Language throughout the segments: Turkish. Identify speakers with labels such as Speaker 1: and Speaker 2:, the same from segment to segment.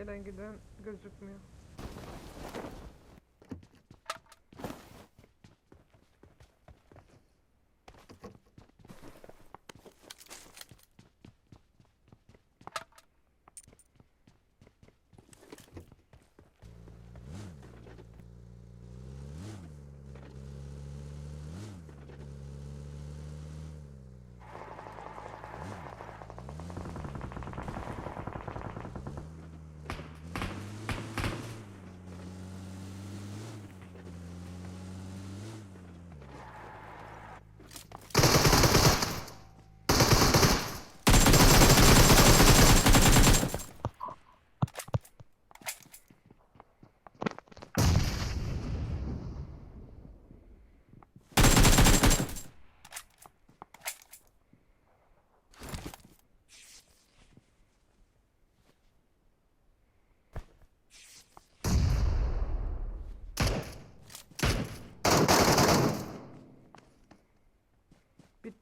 Speaker 1: Gelen giden gözükmüyor.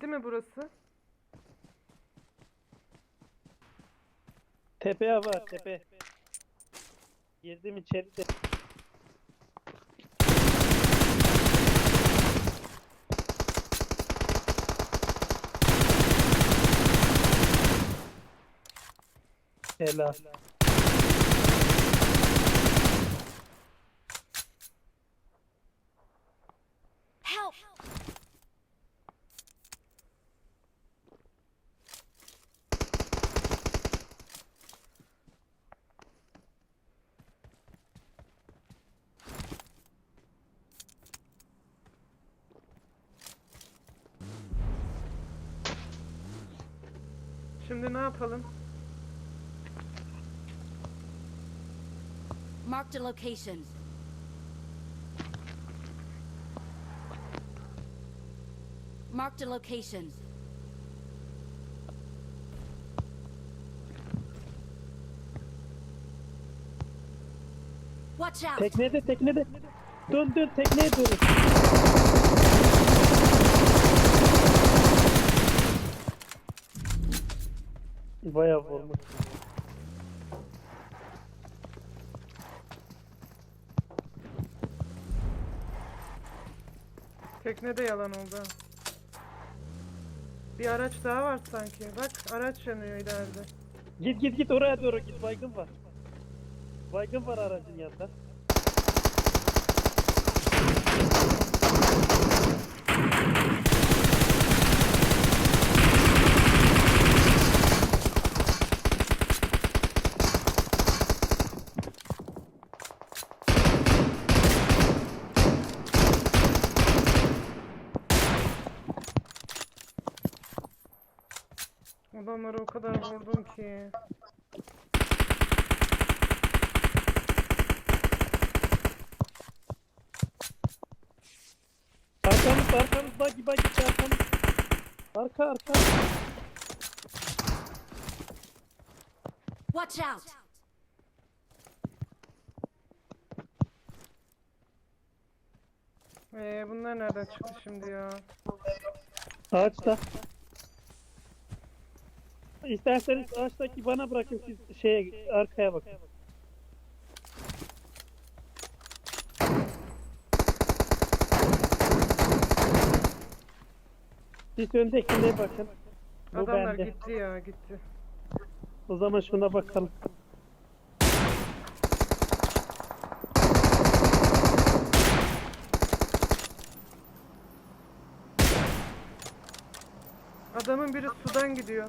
Speaker 1: Bitti mi burası?
Speaker 2: Tepe var tepe. Girdim içeri de. Helal.
Speaker 3: Help!
Speaker 1: Şimdi ne yapalım?
Speaker 3: Marked a location. Marked a location. Watch out!
Speaker 2: Teknede teknede. Dön dön tekneye dön. Bayağı vurmuş.
Speaker 1: Tekne de yalan oldu. ha. Bir araç daha var sanki. Bak araç yanıyor ileride.
Speaker 2: Git git git oraya doğru git baygın var. Baygın var aracın yanında.
Speaker 1: Adamları o kadar vurdum ki.
Speaker 2: Arkamız arkamız bagi bagi arkamız. Arka arka.
Speaker 3: Watch out!
Speaker 1: Ee, bunlar nereden çıktı şimdi ya?
Speaker 2: Ağaçta. İsterseniz ağaçtaki bana bırakın siz şeye arkaya bakın. Siz öndekine bakın. Bu
Speaker 1: Adamlar
Speaker 2: bende.
Speaker 1: gitti ya gitti.
Speaker 2: O zaman şuna bakalım.
Speaker 1: Adamın biri sudan gidiyor.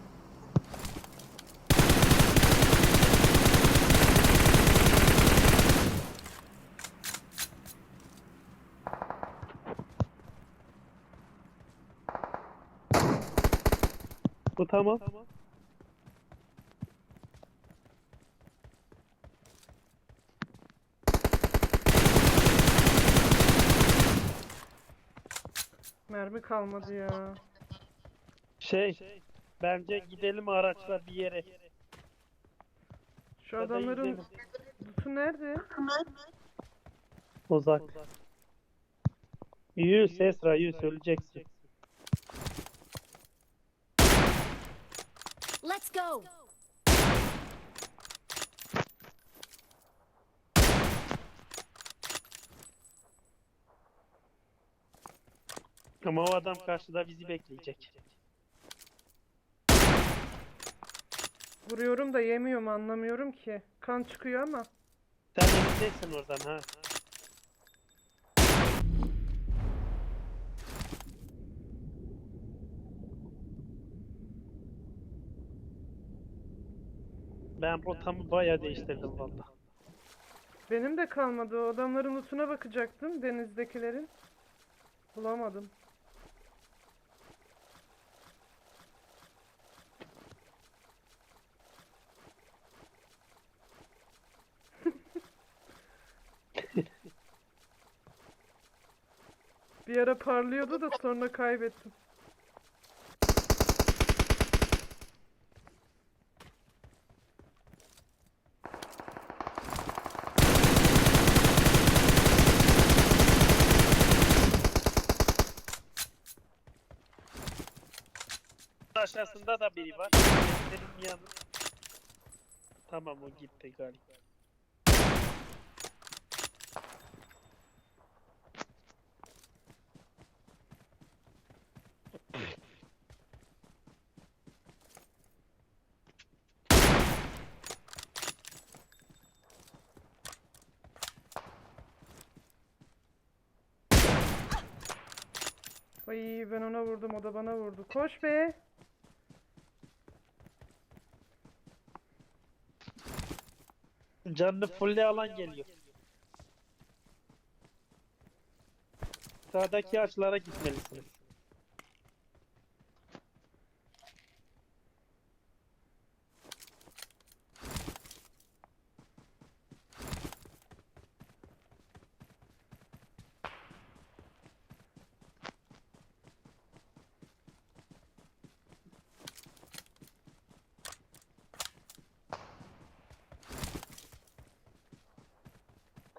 Speaker 2: Bu tamam.
Speaker 1: Mermi kalmadı ya.
Speaker 2: Şey, bence gidelim araçla bir yere.
Speaker 1: Şu
Speaker 2: Ya da
Speaker 1: adamların
Speaker 2: gidelim.
Speaker 1: su nerede?
Speaker 2: Uzak. Yüz Esra yüz öleceksin.
Speaker 3: Let's go.
Speaker 2: Ama o adam karşıda bizi bekleyecek.
Speaker 1: Vuruyorum da yemiyorum anlamıyorum ki. Kan çıkıyor ama.
Speaker 2: Sen emindesin oradan ha. Ben rotamı bayağı değiştirdim valla.
Speaker 1: Benim de kalmadı. O adamların lootuna bakacaktım. Denizdekilerin. Bulamadım. Bir ara parlıyordu da sonra kaybettim.
Speaker 2: Da biri var. Benim yanım. Tamam o gitti galiba.
Speaker 1: Ay ben ona vurdum o da bana vurdu. Koş be.
Speaker 2: Canlı fulle alan geliyor. Sağdaki ağaçlara gitmelisiniz.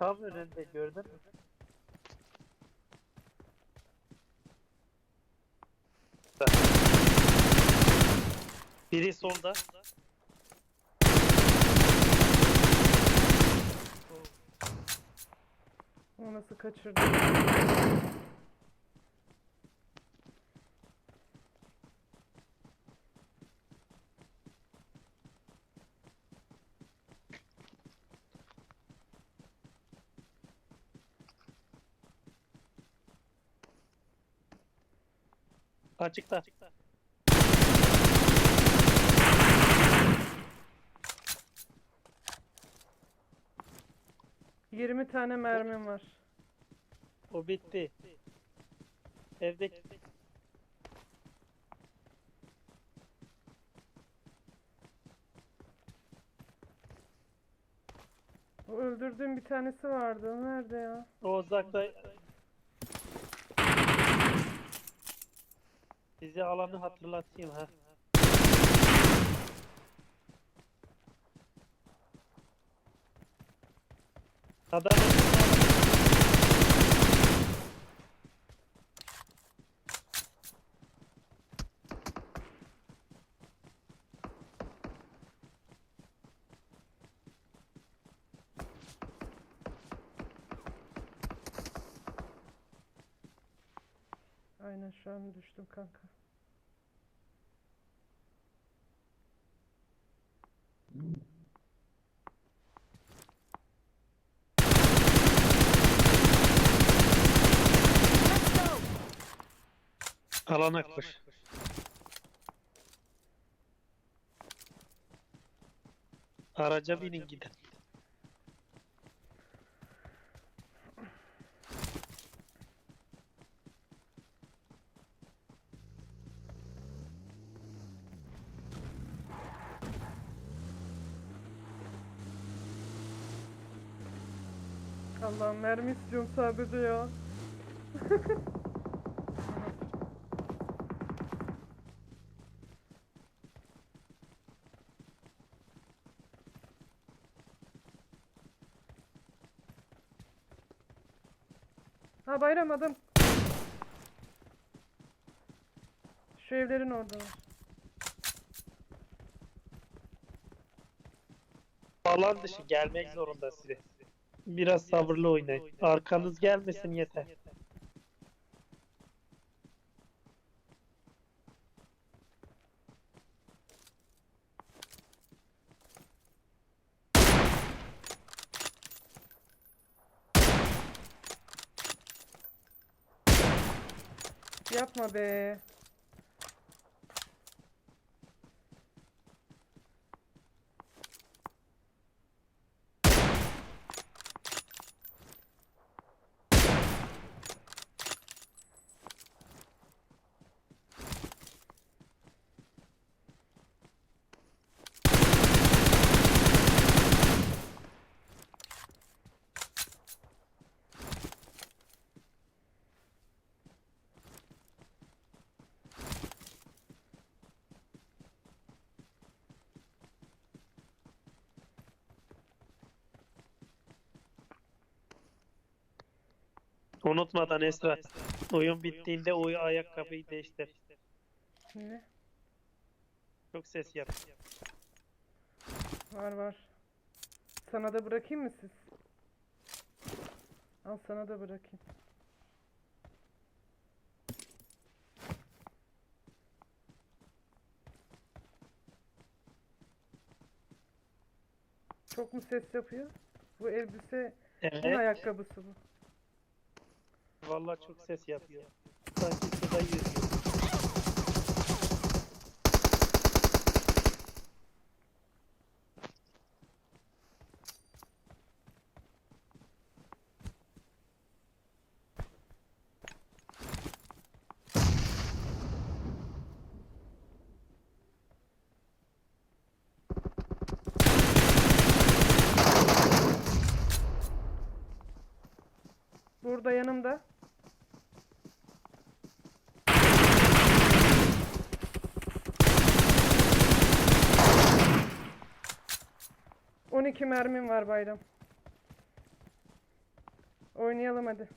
Speaker 2: Tam önünde gördün mü? Biri solda.
Speaker 1: O nasıl kaçırdı?
Speaker 2: Açıkta.
Speaker 1: 20 tane mermim var.
Speaker 2: O bitti. Evdeki
Speaker 1: O öldürdüğüm bir tanesi vardı. Nerede ya?
Speaker 2: o uzakta Size alanı hatırlatayım ha. Adam
Speaker 1: Aynen şu an düştüm kanka.
Speaker 3: Let's go!
Speaker 2: Alana koş. Araca binin gidin.
Speaker 1: Allah'ım mermi istiyorum sadece ya. Ha bayram adam. Şu evlerin orada.
Speaker 2: Alan dışı gelmek zorunda size. Biraz sabırlı oynayın. Arkanız gelmesin yeter.
Speaker 1: Yapma be.
Speaker 2: Unutmadan Esra. Oyun bittiğinde o ayakkabıyı değiştir.
Speaker 1: Ne?
Speaker 2: Çok ses yap.
Speaker 1: Var var. Sana da bırakayım mı siz? Al sana da bırakayım. Çok mu ses yapıyor? Bu elbise
Speaker 2: Evet.
Speaker 1: ne ayakkabısı bu?
Speaker 2: Vallahi çok ses yapıyor. Sanki suda yüzüyor.
Speaker 1: Burada yanımda. On iki mermim var bayram. Oynayalım hadi.